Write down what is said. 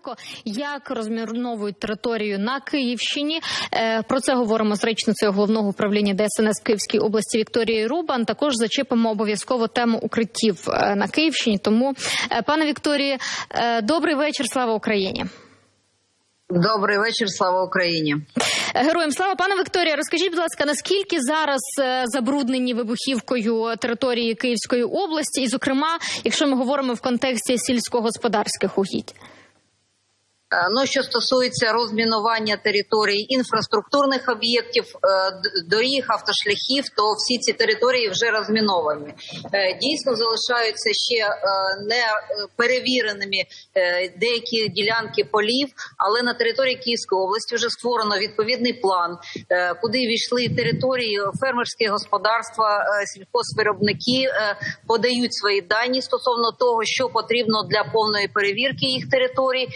Гриценко. Як розміновують територію на Київщині? Е, Про це говоримо з речницею головного управління ДСНС в Київській області Вікторією Рубан. Також зачепимо обов'язково тему укриттів е, на Київщині. Тому, е, пане Вікторії, добрий вечір. Слава Україні. Добрий вечір, слава Україні. Героям слава пане Вікторія, розкажіть, будь ласка, наскільки зараз забруднені вибухівкою території Київської області, і, зокрема, якщо ми говоримо в контексті сільськогосподарських угідь? Е, Ну, що стосується розмінування територій інфраструктурних об'єктів, е, доріг, автошляхів, то всі ці території вже розміновані. Е, Дійсно залишаються ще не перевіреними деякі ділянки полів, але на території Київської області вже створено відповідний план, куди війшли території фермерські господарства, сільхозвиробники подають свої дані стосовно того, що потрібно для повної перевірки їх територій.